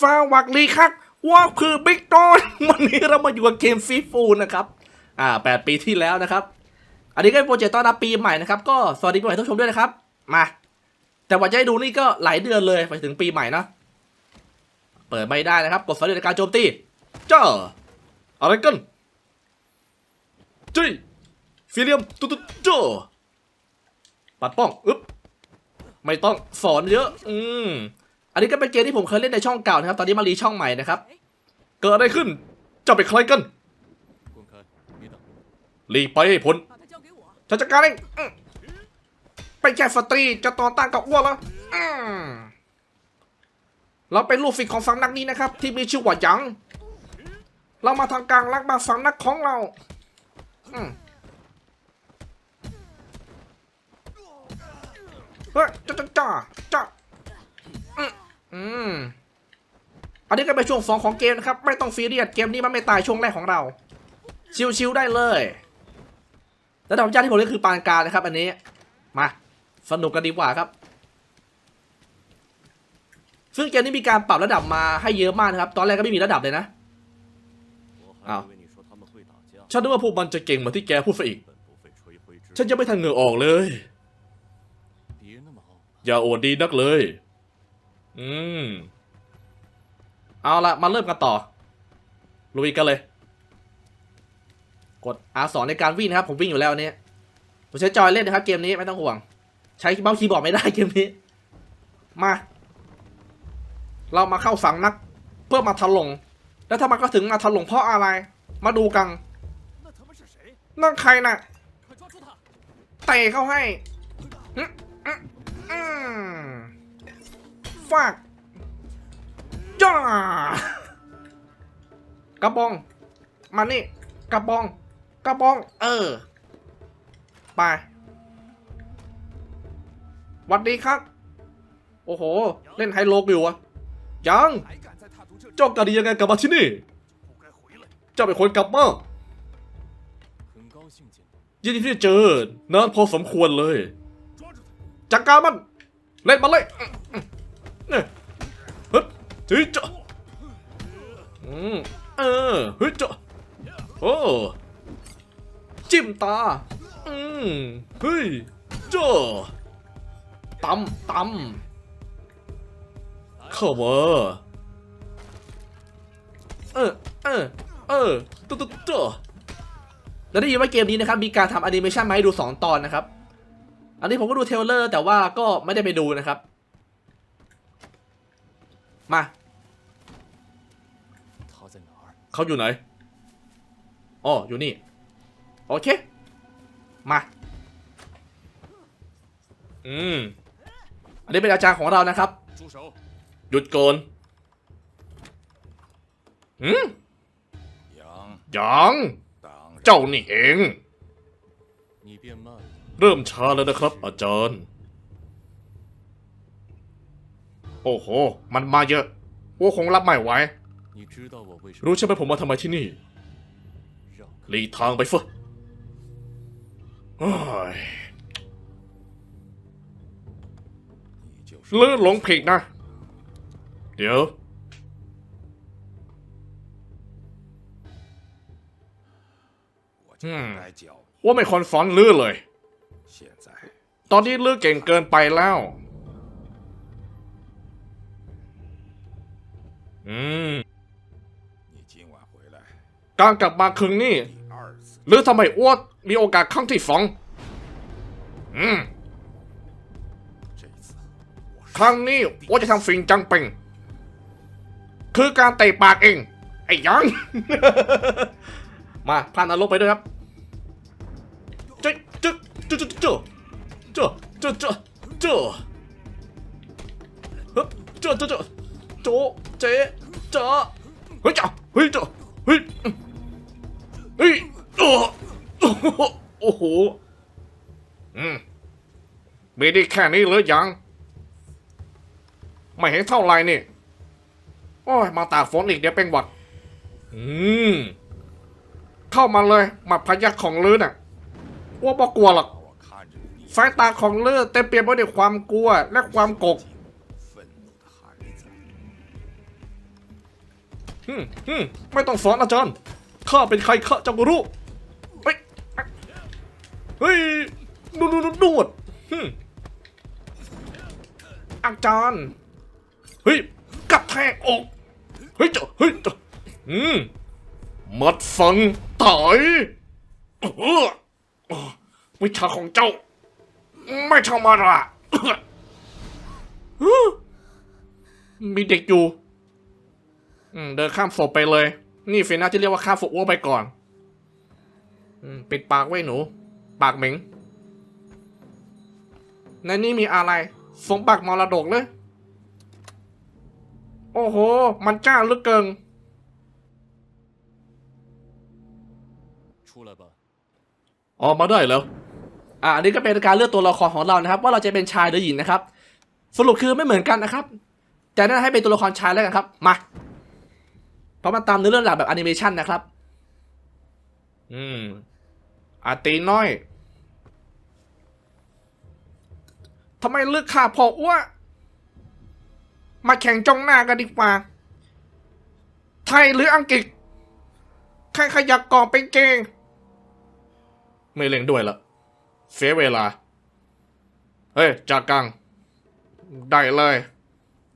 สวัสดีครับว่าคือบิ๊กต้นวันนี้เรามาอยู่กับเกมซีฟูนะครับอ่าแปดปีที่แล้วนะครับ อันนี้ก็เป็นโปรเจกต์ต้อนรับปีใหม่นะครับ ก็สวัสดีปีใหม่ทุกชมด้วยนะครับ มา แต่ว่าจะให้ดูนี่ก็หลายเดือนเลยไปถึงปีใหม่นะ เปิดไม่ได้นะครับ กดสำเร็จในการโจมตีเจ้าอะไรกันจี้ฟิเลียมตุตุ๊ดเจ้าปัดป้องอึ๊บไม่ต้องสอนเยอะ อืม อันนี้ก็เป็นเกมที่ผมเคยเล่นในช่องเก่านะครับ ตอนนี้มารีช่องใหม่นะครับ เกิดอะไรขึ้นจะไปใครกันหลีไปให้พ้นฉันจัดการเองไปแค่สตรีจะต่อต้านกับอ้วนแล้วเราเป็นลูกศิษของสงนักนี้นะครับ ที่มีชื่อว่าจังเรามาทางกลางรักบ้านสงนักของเราเฮ้ยจ้าจ้าจ้า อืม อันนี้ก็เป็นช่วงสองของเกมนะครับ ไม่ต้องฟีเรียสเกมนี้มันไม่ตายช่วงแรกของเรา ชิวๆได้เลยระดับยากที่ผมเล่นคือปานกางนะครับ อันนี้ มา สนุกกันดีกว่าครับ ซึ่งเกมนี้มีการปรับระดับมาให้เยอะมากนะครับ ตอนแรกก็ไม่มีระดับเลยนะฉันนึกว่าพวกมันจะเก่งมาที่แกพูดซะอีก ฉันจะไม่ทันเหงื่อออกเลย อย่าโอดดีนักเลย อืม เอาละมาเริ่มกันต่อ ลุยกันเลย กด R2 ในการวิ่งนะครับ ผมวิ่งอยู่แล้วเนี้ผมใช้จอยเล่นนะครับเกมนี้ไม่ต้องห่วง ใช้เมาส์คีย์บอร์ดไม่ได้เกมนี้ มา เรามาเข้าสังนัก เพื่อมาถล่มแล้วถ้ามันก็ถึงมาถล่มเพราะอะไร มาดูกันนั่งใครนะ่ะเตะเข้าให้ ฟักจ้ากระบอง มานี่กระบอง กระบอง เออ ไปวัสดีครับ โอ้โห เล่นไฮโลกอยู่อะยังเจ้ากาดียังไงกลับมาที่นี่เจ้าเป็นคนกลับมายินดีที่เจอนานพอสมควรเลย จัดการมัน เล่นมาเลย เจ้าตำตำเข้มาเออเออเออตุ๊ตุ๊แล้วได้ยินว่าเกมนี้นะครับ มีการทำแอนิเมชันไหมดู 2 ตอนนะครับ อันนี้ผมก็ดูเทเลอร์ แต่ว่าก็ไม่ได้ไปดูนะครับ มา เขาอยู่ไหนอ๋ออยู่นี่ โอเค มา อืม อันนี้เป็นอาจารย์ของเรานะครับ หยุดโกนหืมยังเจ้านี่เอง เริ่มช้าแล้วนะครับ อาจารย์ โอ้โห มันมาเยอะพวกคงรับไม่ไหว รู้ใช่ไหมผมมาทำไมที่นี่หลีทางไปเฟอะ ลื่อหลงผิดนะ เดี๋ยว อืม ว่าไม่คนสอนลื่อเลย ตอนนี้ลื่อเก่งเกินไปแล้ว อืม การกลับมาครึ่งนี่หรือทำไมอ้วดมีโอกาสครั้งที่สอง อืม ครั้งนี้อ้วดจะทำสิ่งจังเป็นคือการเตะปากเอง ไอ้ยัง มาผ่านอารมณ์ไปด้วยครับจ๊ะจ๊ะจ๊ะจ๊ะจ๊ะจ๊ะจ๊ะจ๊ะจ๊ะฮึบจ๊ะจ๊ะจ๊ะโจเจ๊จ๊ะเฮ้ยจ๊ะเฮ้ยจ๊ะเฮ้ยเฮ้ยโอ้โหโอ้โหอืมไมีได้แค่นี้เลยยัง ไม่เห็นเท่าไรนี่ โอ้ย มาตากฝนอีกเดี๋ยวเป็นหวัด อืม เข้ามาเลยหมัดพยักของลื้อน่ะว่าบ่กลัวหรอก สายตาของลื้อเต็มเปี่ยมไปด้วยความกลัวและความกกฮึฮึไม่ต้องสอนอาจารย์ ข้าเป็นใครข้าจะรู้ เฮ้ย เฮ้ยดูดดูดูดอาจารย์ เฮ้ยกระแทกอกเฮ้ยเจ้าเฮ้ยเจ้าอืมมัดฟังต่อยเออวิชาของเจ้า ไม่ธรรมดามีเด็กอยู่อืมเดินข้ามศพไปเลย นี่เฟน่าที่เรียกว่าข้ามศพอ้วไปก่อนอืมปิดปากไว้หนู ปากเหม็งในนี้มีอะไร สมบัติมรดกเลย โอ้โห มันกล้าลึกเกินออกมาได้แล้ว อ่านี่ก็เป็นการเลือกตัวละครของเรานะครับ ว่าเราจะเป็นชายหรือหญิงนะครับ สรุปคือไม่เหมือนกันนะครับ แต่นั่นให้เป็นตัวละครชายแล้วกันครับ มา เพราะมันตามเนื้อเรื่องหลักแบบแอนิเมชันนะครับ อืมอาตีน้อยทำไมเลือกข่าพออ้วะ มาแข่งจ้องหน้ากันดีกว่า ไทยหรืออังกฤษ ใครขยักก่อเป็นเกง ไม่เล่นด้วยละเสียเวลา เฮ้ย จากกัง ได้เลย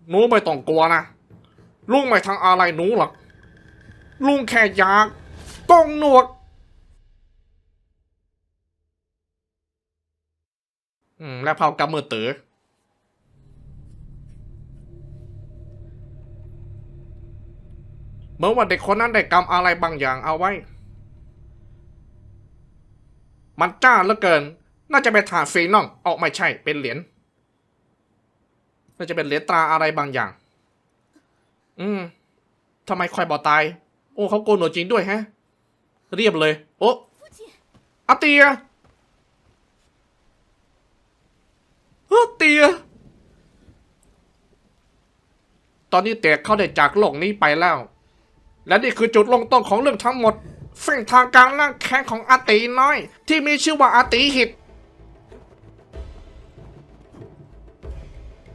หนูไม่ต้องกลัวนะ ลุงไม่ทางอะไรหนูหรอก ลุงแค่อยากกองหนวก อืม และเผากำมือตือ เมื่อวันเด็กคนนั้นได้กำอะไรบางอย่างเอาไว้มันจ้าเหลือเกิน น่าจะเป็นฐานฟีนองออกไม่ใช่ เป็นเหรียญ น่าจะเป็นเหรียญตราอะไรบางอย่าง อืมทำไมคอยบอตาย โอ้เขาโกนหนวดจริงด้วยแฮะ เรียบเลย โอ้อาเตียเออเตีย ตอนนี้เตียเขาได้จากโลกนี้ไปแล้ว และนี่คือจุดลงต้นของเรื่องทั้งหมดเส้นทางการล่างแข้งของอาตีน้อย ที่มีชื่อว่าอาตีหิต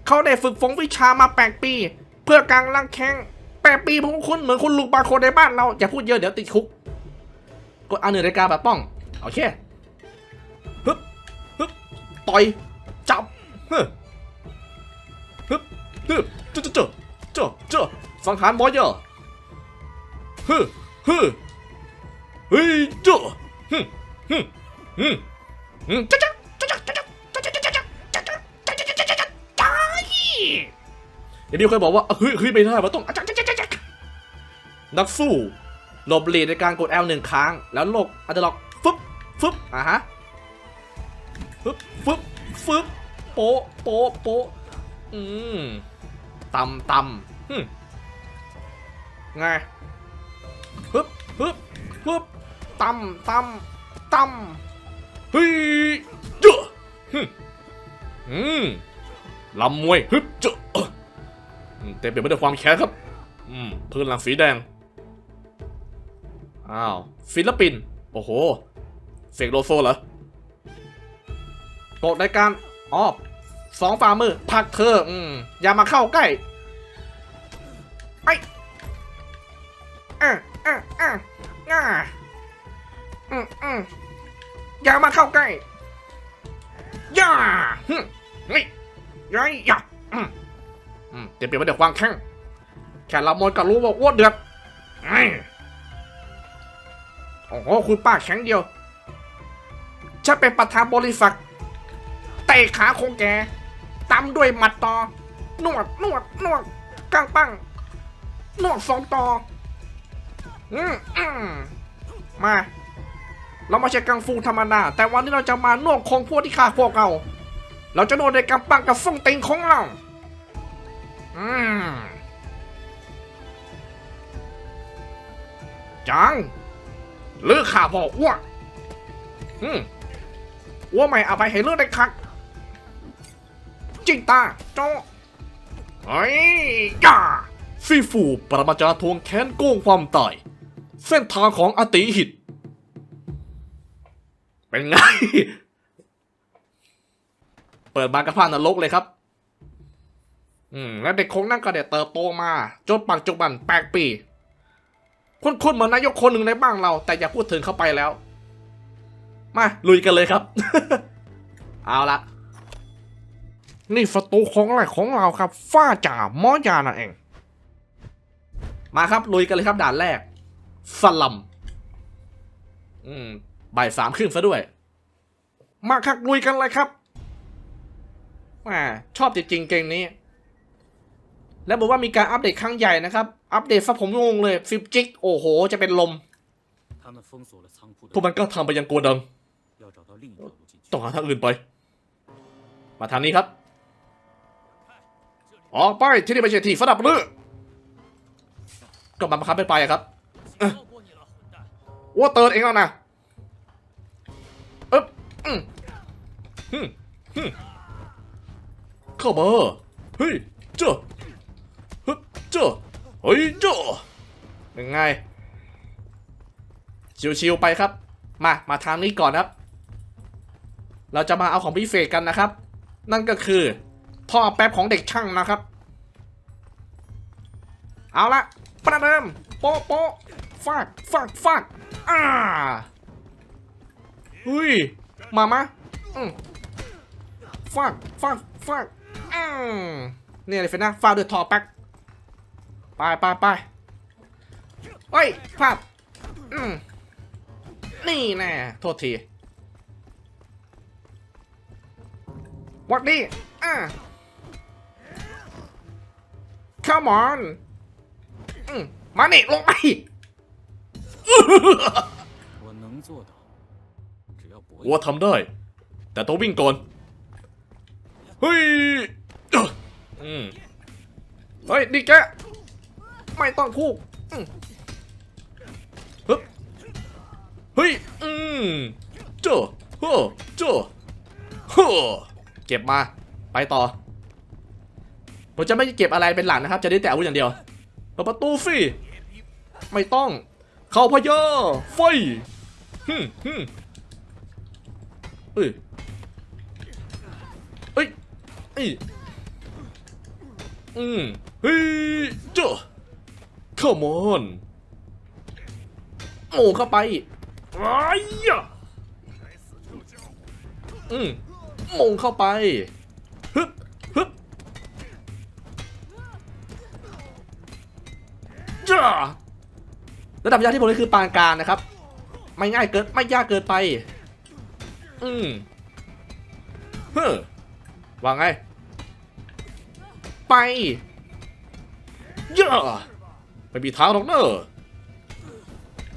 เขาได้ฝึกฝนวิชามาแปดปี เพื่อการล่างแข้งแปดปีผมคุ้นเหมือนคุณลูกบางคนในบ้านเราอย่าพูดเยอะเดี๋ยวติดคุก กดอันหนึ่งรายการแบบป้องโอเคฮึบฮึบต่อยจับฮึบฮึบฮึบเจ้าเจ้าเจ้าเจ้าเจ้าสังหารบอยเยอะ ฮึฮึเฮ้ยเจ้าฮึฮึฮึฮึจ้าจ้าจ้าจ้าจ้าจ้าจ้าจ้าจ้าจ้าจ้าจ้าจ้าจ้าจ้าจ้าเดี๋ยวมีคนบอกว่าเฮ้ยเฮ้ยไม่ได้มันต้องจ้าจ้าจ้าจ้านักสู้หลบหลีกในการกด L หนึ่งครั้ง แล้วโลกอัลเดอร์ล็อกฟึบฟึบอะฮะฟึบฟึบฟึบโปะโปะโปะอืมตำตำฮึไง ฮึบฮึบฮึบตำตำตำเฮ้ยเจ้าฮึอืมลำมวยฮึบเจ้าอืมเต็มไปด้วยความแค้นครับ อืมพื้นหลังสีแดง อ้าว ฟิลิปปินส์โอ้โห เสกโลโซเหรอกดในการอ๋อสองฝ่ามือผักเธอ อืมอย่ามาเข้าใกล้ ไอ้อะ อะอะอะอืมอืมอย่ามาเข้าใกล้ย่าฮึนี่ย่าย่าอืมอืมเดี๋ยวเปลี่ยนไปเดี๋ยววางแข้งแค่ละมวยก็รู้ว่าอ้วนเดือดโอ้โหคุณป้าแข็งเดียวฉันเป็นประธานบริษัทเตะขาคงแกตามด้วยหมัดต่อนวดนวดนวดกางปังนวดสองต่อ มา เราม่ใช่กังฟูธรรมดา แต่วันนี้เราจะมานวดคงพวกที่ฆ่าพวกเรา เราจะโดนในกำปังกับส่งติงของเรา อืมจังเลือกข่าพออ้วกอืมอ้วกไม่เอาไปให้เลือกได้คักจิงตาโจเฮ้ยจ้าฟีฟูปรมาจารย์ทวงแค้นโกงความตาย เส้นทางของอติหิต เป็นไง เปิดมากระพานนรกเลยครับ อืม และเด็กคงนั่งกระเด็ดเติบโตมา จนปัจจุบันแปดปี คุ้นๆเหมือนนายกคนหนึ่งในบ้านเรา แต่อย่าพูดถึงเข้าไปแล้ว มา ลุยกันเลยครับ เอาละนี่ศัตรูของแรกของเราครับฟ้าจ่ามอยานั่นเอง มาครับ ลุยกันเลยครับด่านแรก สลัม อืมบ่ายสามครึ่งซะด้วย มาคักลุยกันเลยครับมาชอบจริงๆเกมนี้ แล้วบอกว่ามีการอัปเดตครั้งใหญ่นะครับ อัปเดตซะผมงงเลยฟิบจิกโอ้โห จะเป็นลมพวกมันก็ทำไปยังโกดังต้องหาทางอื่นไป มาทางนี้ครับ ออกไปที่นี่ไม่ใช่ที่สำหรับเลือก็มันบังคับไม่ไปอะครับ ว่าเตือนเองแล้วนะอึ๊บอืมฮึมฮึมเข้ามาเฮ้ยเจ้าฮึเจ้าเฮ้ยเจ้ายังไงชิวๆไปครับ มา มาทางนี้ก่อนครับ เราจะมาเอาของพิเศษกันนะครับ นั่นก็คือท่อแป๊บของเด็กช่างนะครับ เอาละประเดิมโป๊ะโป๊ะ ฟัดฟัดฟัดอ่าเฮ้ย มามะฟัดฟัดฟัดอืมเนี่อะไรเฟนนะฟาดด้วยทอแปักไปไปไปเฮ้ยฟาดอืมนี่แน่โทษทีวักดีอ่า come on มาเนี่ลงไป ว่า。ทำได้ แต่ต้องวิ่งก่อน เฮ้ยเอ้ออืมเฮ้ยนี่แก ไม่ต้องพูกอืมฮึบเฮ้ย อืมเจ้าเฮ้อเจ้าเฮ้อเก็บมา ไปต่อ ผมจะไม่เก็บอะไรเป็นหลังนะครับ จะได้แต่อาวุธอย่างเดียวเปิดประตูสิไม่ต้อง เข้าพะเยอไฟฮึมฮึมเอ้ยเอ้ยเอ้ยอืมเฮ้ยเจ้า come on โมเข้าไปไอ้ยะอืมโมงเข้าไปฮึบฮึบจ้า ระดับยากที่ผมเล่นคือปานกลางนะครับ ไม่ง่ายเกินไม่ยากเกินไป อืมเฮ้อว่าไง ไปเยอะไม่มีทางหรอกเนอะ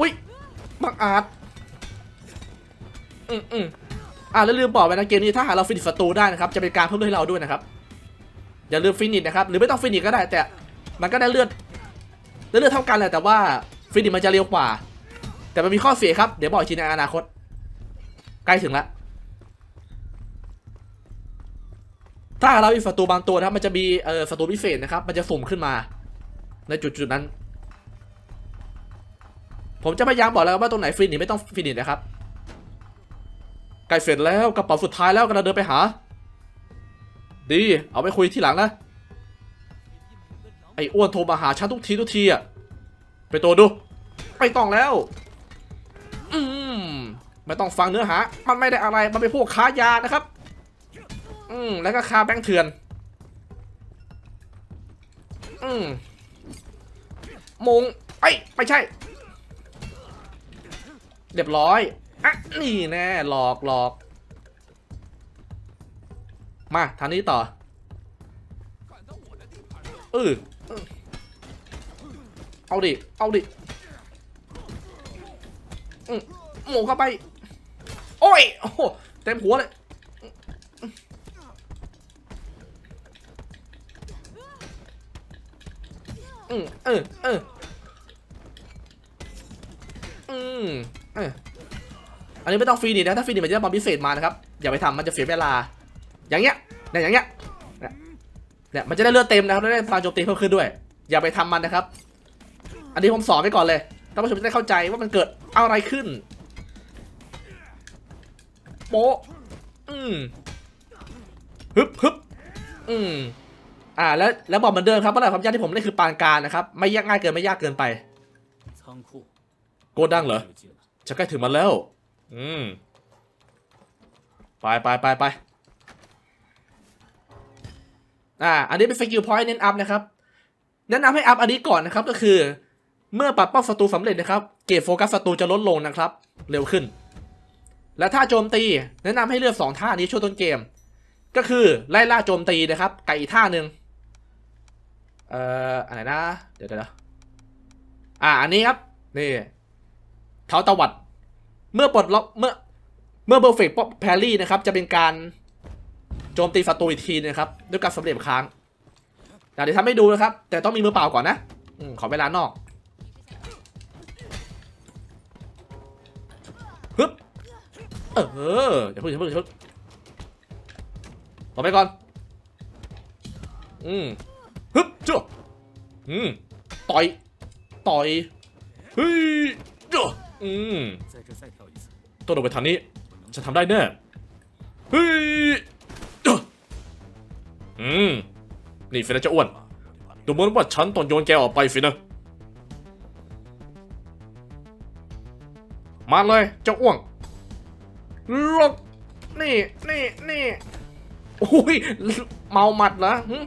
อุ้ยบังอาจอืมอืมอ่าแล้วลืมบอกไปนะเกมนี้ถ้าหาเราฟินิชศัตรูได้นะครับ จะเป็นการเพิ่มเลือดให้เราด้วยนะครับ อย่าลืมฟินิชนะครับ หรือไม่ต้องฟินิชก็ได้แต่ มันก็ได้เลือดได้เลือดเท่ากันแหละแต่ว่า ฟินิชมันจะเร็วกว่า แต่มันมีข้อเสียครับ เดี๋ยวบอกอีกทีในอนาคต ใกล้ถึงแล้วถ้าเรามีศัตรูบางตัวนะครับ มันจะมีเอ่อศัตรูพิเศษนะครับ มันจะสุ่มขึ้นมา ในจุดจุดๆนั้น ผมจะพยายามบอกแล้วว่าตรงไหนฟินิชไม่ต้องฟินิชนะครับใกล้เสร็จแล้วกระเป๋าสุดท้ายแล้วกำลังเดินไปหา ดี เอาไปคุยที่หลังนะไอ้อ้วนโทรมาหาฉันทุกทีทุกทีอะ ไปตัวดูไม่ต้องแล้ว อืมไม่ต้องฟังเนื้อหา มันไม่ได้อะไร มันเป็นพวกค้ายานะครับ อืมแล้วก็ค้าแบงค์เถื่อน อืมมงไอ้ยไม่ใช่ เรียบร้อยอะนี่แน่หลอกหลอกมาทางนี้ต่อเออ เอาดิ เอาดิอืมหมูเข้าไป โอ้ย โอ้เต็มหัวเลย อืมเออเอออืมเอออันนี้ไม่ต้องฟรีนี่นะ ถ้าฟรีนี่มันจะได้บอมพิเศษมานะครับ อย่าไปทำมันจะเสียเวลา อย่างเงี้ยเนี่ยอย่างเงี้ยเนี่ยมันจะได้เลือดเต็มนะครับได้พลังโจมตีเพิ่มขึ้นด้วย อย่าไปทำมันนะครับ อันนี้ผมสอนไปก่อนเลยท่านผู้ชมจะได้เข้าใจว่ามันเกิดอะไรขึ้น โป๊ะอืมฮึบฮึบอืมอ่าแล้วแล้วบอกเหมือนเดิมครับว่าระดับความยากที่ผมเล่นคือปานกางนะครับ ไม่ยากง่ายเกินไม่ยากเกินไปโกดังเหรอจะใกล้ถึงมันแล้ว อืมไปไปไปไปอ่า อันนี้เป็นสกิลพอยต์เน้นอัพนะครับ แนะนำให้อัพอันนี้ก่อนนะครับก็คือ เมื่อปัดเป้าศัตรูสำเร็จนะครับ เกรดโฟกัสศัตรูจะลดลงนะครับ เร็วขึ้น และถ้าโจมตีแนะนำให้เลือกสองท่านี้ช่วงต้นเกม ก็คือไล่ล่าโจมตีนะครับกับอีท่าหนึ่งเอ่ออันไหนะ เดี๋ยวเดี๋ยวอ่าอันนี้ครับนี่เท้าตวัด เมื่อปลดล็อกเมื่อเมื่อเบอร์เฟกต์แพรรี่นะครับ จะเป็นการโจมตีศัตรูอีกทีนะครับ ด้วยการสำเร็จค้างเดี๋ยวทำให้ดูนะครับ แต่ต้องมีมือเปล่าก่อนนะอขอเวลานอก เอออย่าพิ่งอย่าเพิ่งอย่าพิ่งต่อไปก่อน อืมฮึบจ้ะอืมต่อย ต่อยเฮ้ยจ้ะอืมตัวโดดไปทางนี้จะทำได้แน่เฮ้ยจ้ะอืมนี่ฟินจะอ้วน ดูเหมือนว่าฉันต้องโยนแกออกไปฟินะมาเลยเจ้าอ้วง ลกนี่ นี่ นี่โอ้ย เมาหมัดเหรอหึ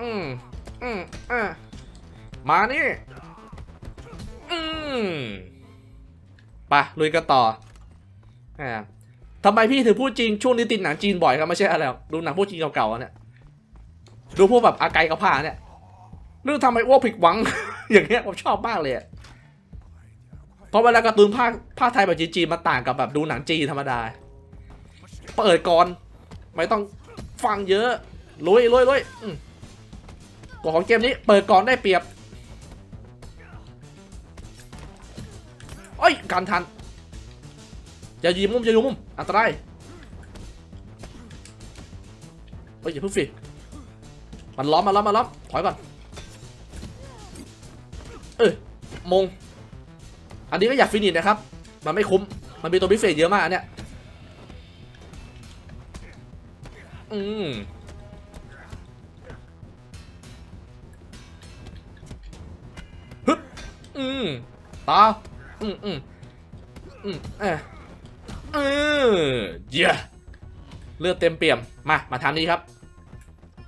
อืมอืมอะมานี่ อืมไปลุยกันต่อ อ่าทำไมพี่ถึงพูดจริง ช่วงนี้ติดหนังจีนบ่อยครับ ไม่ใช่อะไรดูหนังพวกจีนเก่าๆเนี่ย ดูพวกแบบอาไกกับผ้าเนี่ยเรื่องทำไมอ้วกผิดหวัง อย่างเงี้ยผมชอบมากเลยอะ เพราะเวลาการ์ตูนภาคภาคไทยแบบจีนๆมาต่างกับแบบดูหนังจีนธรรมดา เปิดก่อน ไม่ต้องฟังเยอะลุยลุยลุยกฎของเกมนี้เปิดก่อนได้เปรียบเอ้ยการทันอย่ายิงมุมอย่ายิงมุมอันตรายเฮ้ยอย่าเพิ่งฟิมันล้อมมาล้อมมาล้อมถอยก่อนเออมง อันนี้ก็อยากฟินิชนะครับ มันไม่คุ้ม มันมีตัวพิเศษเยอะมากอันเนี่ยอืมฮึบอืมตาอืมอืมอืมเออเออเย้เลือดเต็มเปี่ยม มา มาทำนี้ครับ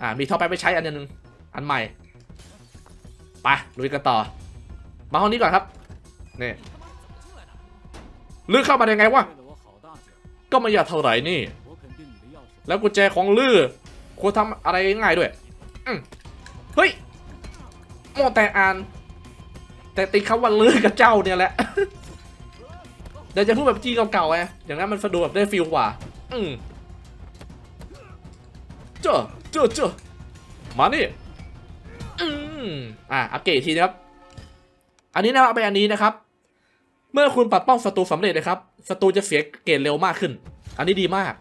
อ่า มีท่อไปไปใช้อันหนึง อันใหม่ ไป ลุยกันต่อ มาห้องนี้ก่อนครับ นี่ลื้อเข้ามาได้ไงวะ ก็ไม่อยากเท่าไหร่นี่ แล้วกุญแจของลื้อควรทำอะไรง่ายด้วยเฮ้ยโมแต่อ่าน แต่ติดคำว่าลื้อกับเจ้าเนี่ยแหละเดี๋ยวจะพูดแบบจีเก่าๆไงอย่างนั้นมันสะดวกแบบได้ฟิลกว่า อืมเจ้าเจ้าเจ้ามานี่อืมอะอัเกรดทีนะครับ อันนี้นะเอาไปอันนี้นะครับ เมื่อคุณปัดป้องศัตรูสำเร็จนะครับศัตรูจะเสียเกรดเร็วมากขึ้น อันนี้ดีมาก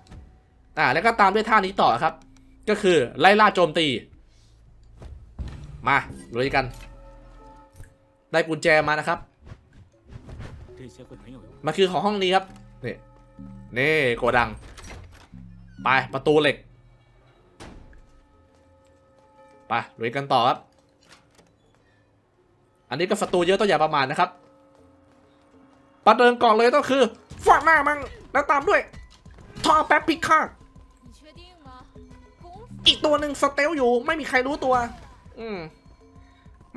อ่าแล้วก็ตามด้วยท่านี้ต่อครับ ก็คือไล่ล่าโจมตี มาลุยกัน ได้กุญแจมานะครับ มาคือของห้องนี้ครับนี่นี่กดัง ไปประตูเหล็กไปลุยกันต่อครับ อันนี้ก็ศัตรูเยอะต้องอย่าประมาณนะครับ ประเดิมก่อนเลยก็คือฟาดหน้ามังแล้วตามด้วยทอแป๊บปิฆางอีกตัวหนึ่งสเตลอยู่ไม่มีใครรู้ตัว อืม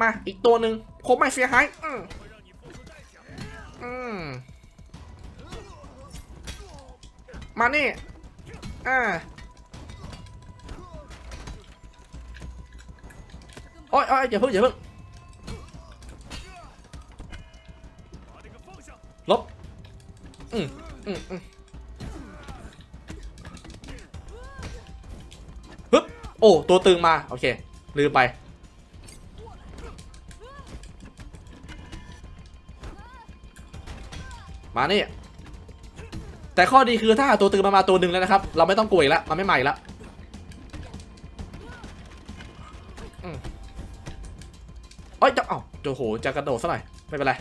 มาอีกตัวหนึ่งผมไม่เสียหายอืมอืมมานี่อ่าโอ้ยโอ้ยอย่าเพิ่งอย่าเพิ่ง อืมอืมฮึบโอ้ ตัวตึงมา โอเค ลืมไป มานี่ แต่ข้อดีคือถ้าตัวตึงมามาตัวหนึ่งแล้วนะครับ เราไม่ต้องกลัวอีกแล้ว มันไม่ใหม่แล้วอืมเอ้ยจะเอ้าโอ้โห จะกระโดดซะหน่อย ไม่เป็นไร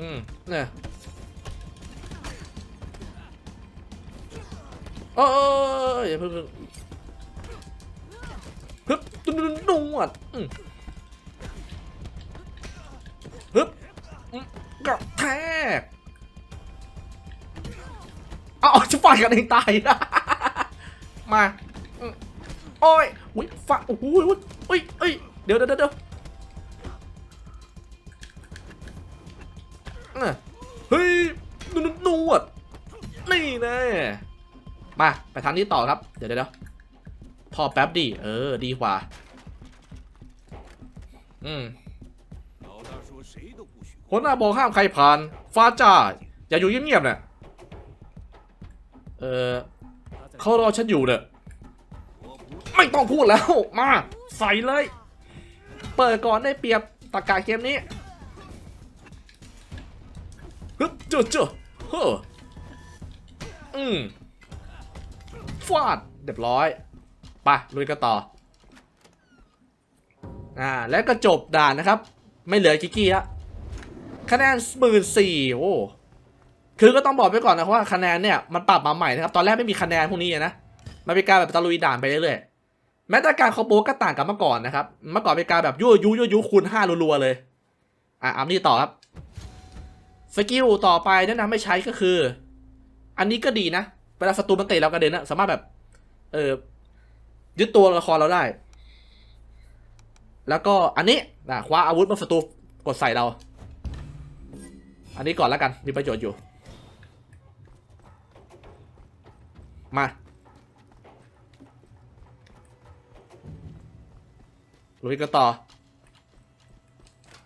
อืมเนี่ยเอออย่าเพิ่งฮึบดุนดุนนวดอืมฮึบกระแทกเอาเอาจะฟาดกันเองตาย มา โอ้ยอุ้ยฟาดโอ้โหอุ้ยเอ้ยเดี๋ยวเดี๋ยวเดี๋ยว น่มา ไปทางนี้ต่อครับ เดี๋ยวเดี๋ยวพอแป๊บดี เออ ดีกว่า อืมคนหน้าบอกห้ามใครผ่านฟาจ้า อย่าอยู่เงียบๆเนี่ยเออเขารอฉันอยู่เนี่ยไม่ต้องพูดแล้ว มา ใส่เลย เปิดก่อนได้เปรียบตะกาเกมนี้ฮึบจุดจุดเฮ้อ อืมฟาดเรียบร้อยไปลุยกันต่อ อ่า แล้วก็จบด่านนะครับ ไม่เหลือกิกกี้ละคะแนนหมื่นสี่โอ้คือก็ต้องบอกไปก่อนนะครับว่าคะแนนเนี่ยมันปรับมาใหม่นะครับ ตอนแรกไม่มีคะแนนพวกนี้นะมันเป็นการแบบตะลุยด่านไปเรื่อยๆแม้แต่การคอมโบก็ต่างกับเมื่อก่อนนะครับ เมื่อก่อนเป็นการแบบยั่วยุยั่วยุคูณห้ารัวๆเลย อะอันนี้ต่อครับสกิลต่อไปแนะนำให้ใช้ก็คือ อันนี้ก็ดีนะ เวลาศัตรูมันเตะเรากระเด็นอะสามารถแบบ เออยึดตัวละครเราได้ แล้วก็อันนี้นะคว้าอาวุธมาศัตรูกดใส่เรา อันนี้ก่อนแล้วกันมีประโยชน์อยู่ มาลุยกันต่อ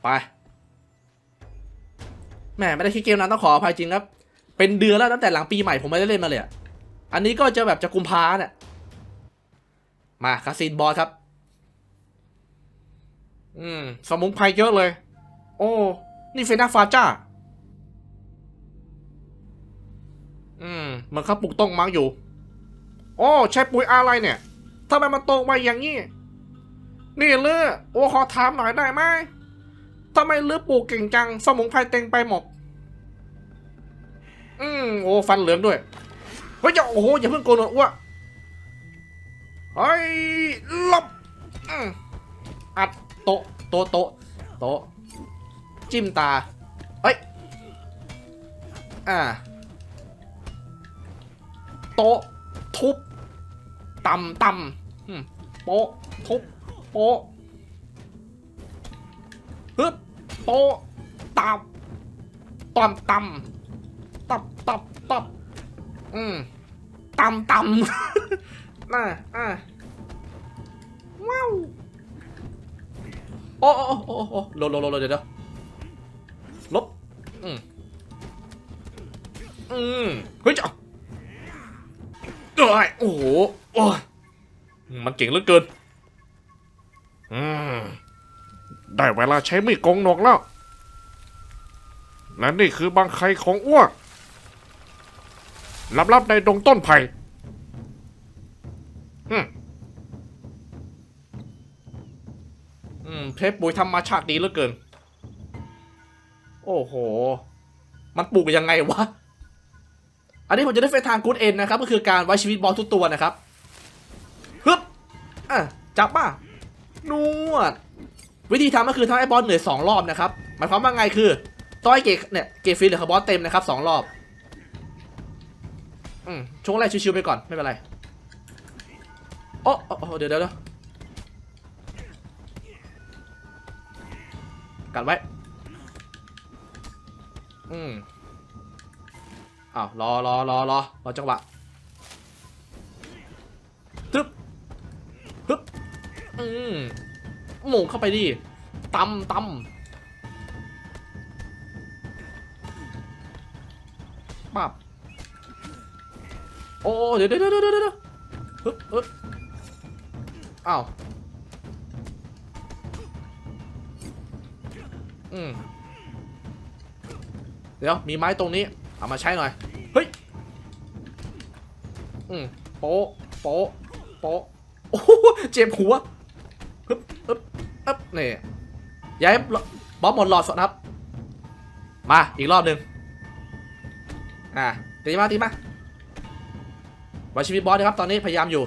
ไปแหมไม่ได้คิดเกมนั้นต้องขออภัยจริงครับ เป็นเดือนแล้วตั้งแต่หลังปีใหม่ผมไม่ได้เล่นมาเลยอะอันนี้ก็จะแบบจะกุมภาเนี่ยมาคาสินบอสครับ อืม สมุนไพรเยอะเลย โอ้ นี่เฟน่าฟาจ้า อืมเหมือนเขาปลูกต้งมังอยู่ โอ้ใช้ปุ๋ยอะไรเนี่ยทำไมมันโตไวอย่างนี้ นี่เลือโอ้ขอถามหน่อยได้ไหมทำไมเลือปลูกเก่งจัง สมุนไพรเต็งไปหมด อืมโอ้ฟันเหลืองด้วยเฮ้ยอย่าโอ้โหอย่าเพิ่งโกนอ้วกเฮ้ยหลบอืมอัดโตะโตะโตะโตะจิ้มตาเฮ้ยอ่าโตะทุบตำตำอืมโปะทุบโปะฮึบโปะตับตอมตำตับตับตับ อืมตำตำน่าอ่าว้าวโอ้โอ้โอ้โอ้โลโลโลโลเดี๋ยวเดี๋ยวลบ อืมอืมเฮ้ยจ้ะเอ้ยโอ้โหโอ้ยมันเก่งเหลือเกิน อืม ได้เวลาใช้มีดโกงหนวกแล้ว และนี่คือบางไคของอ้วก ลับๆในดงต้นไผ่อืมเพชรปุ๋ยทำมาฉากดีเหลือเกิน โอ้โห มันปลูกยังไงวะ อันนี้ผมจะได้เฟซทางกูดเอ็นนะครับ ก็คือการไว้ชีวิตบอสทุกตัวนะครับฮึบอะจับมานวด วิธีทำก็คือทำให้บอสเหนื่อยสองรอบนะครับ หมายความว่าไงคือ ต้อยเกตเนี่ยเกตฟิลหรือบอสเต็มนะครับสองรอบ อืมช่วงแรกชิวๆไปก่อนไม่เป็นไรโอ้โอโอเดี๋ยวเดี๋ยวเดี๋ยวกัดไว้ อืมอ้าวรอรอรอรอรอจังหวะทึบฮึบอืมหม่งเข้าไปดิตำตำ โอ้เดี๋ยวเดี๋ยวเดี๋ยวเดี๋ยวเดี๋ยวฮึบฮึบอ้าวอืมเดี๋ยวมีไม้ตรงนี้ เอามาใช้หน่อย เฮ้ย อืมโป๊ะโป๊ะโป๊ะโอ้โหเจ็บหัวฮึบฮึบฮึบนี่ย้ายบอสหมดหลอดสดครับ มา อีกรอบหนึ่งอ่าตีมาตีมา ไว้ชีวิตบอสนะครับตอนนี้พยายามอยู่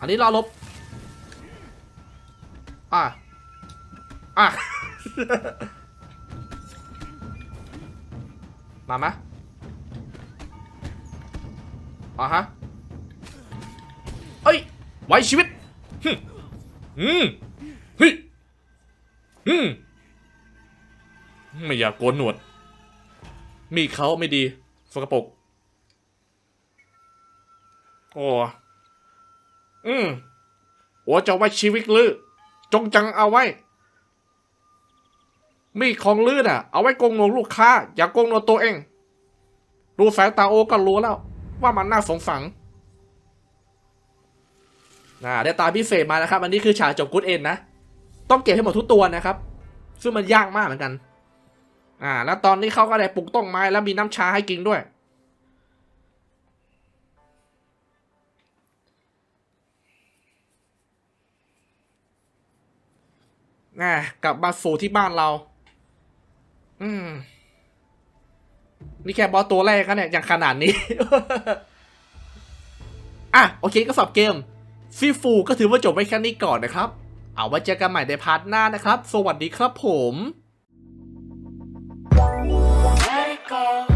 อันนี้รอลบ อะ อะ มามะอะฮะ เอ้ย ไว้ชีวิตหึอืมเฮ้ยอืมไม่อยากโกนหนวด มีเขาไม่ดีสกปรก โอ้อืมหัวจะไว้ชีวิตลือจงจังเอาไว้ มีของลือน่ะ เอาไว้โกงหนวดลูกค้า อย่าโกงหนวดตัวเอง ดูสายตาโอก็รู้แล้ว ว่ามันน่าสงสังอ่าได้ตาพิเศษมานะครับ อันนี้คือฉากจบกูดเอ็นนะ ต้องเก็บให้หมดทุกตัวนะครับ ซึ่งมันยากมากเหมือนกัน อ่า แล้วตอนนี้เขาก็ได้ปลูกต้นไม้แล้วมีน้ำชาให้กินด้วย อ่ากลับมาสู่ที่บ้านเรา อืม นี่แค่บอสตัวแรกกันเนี่ยอย่างขนาดนี้ อะ โอเคก็สอบเกมซีฟูก็ถือว่าจบไว้แค่นี้ก่อนนะครับ เอาไว้เจอกันใหม่ในพาร์ทหน้านะครับ สวัสดีครับผม Let it go.